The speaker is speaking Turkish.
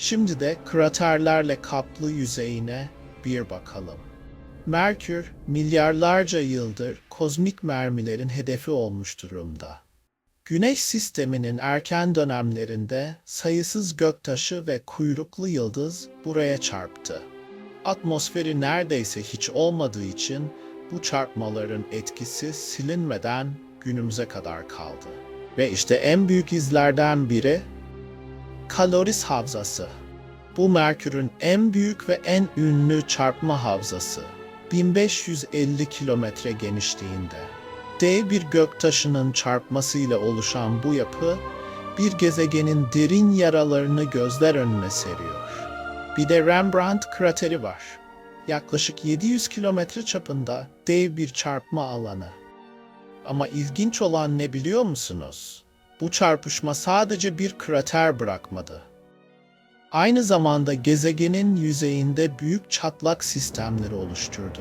Şimdi de kraterlerle kaplı yüzeyine bir bakalım. Merkür milyarlarca yıldır kozmik mermilerin hedefi olmuş durumda. Güneş sisteminin erken dönemlerinde sayısız göktaşı ve kuyruklu yıldız buraya çarptı. Atmosferi neredeyse hiç olmadığı için bu çarpmaların etkisi silinmeden günümüze kadar kaldı. Ve işte en büyük izlerden biri Kaloris Havzası. Bu Merkür'ün en büyük ve en ünlü çarpma havzası. 1550 kilometre genişliğinde. Dev bir göktaşının çarpmasıyla oluşan bu yapı, bir gezegenin derin yaralarını gözler önüne seriyor. Bir de Rembrandt krateri var. Yaklaşık 700 kilometre çapında dev bir çarpma alanı. Ama ilginç olan ne biliyor musunuz? Bu çarpışma sadece bir krater bırakmadı. Aynı zamanda gezegenin yüzeyinde büyük çatlak sistemleri oluşturdu.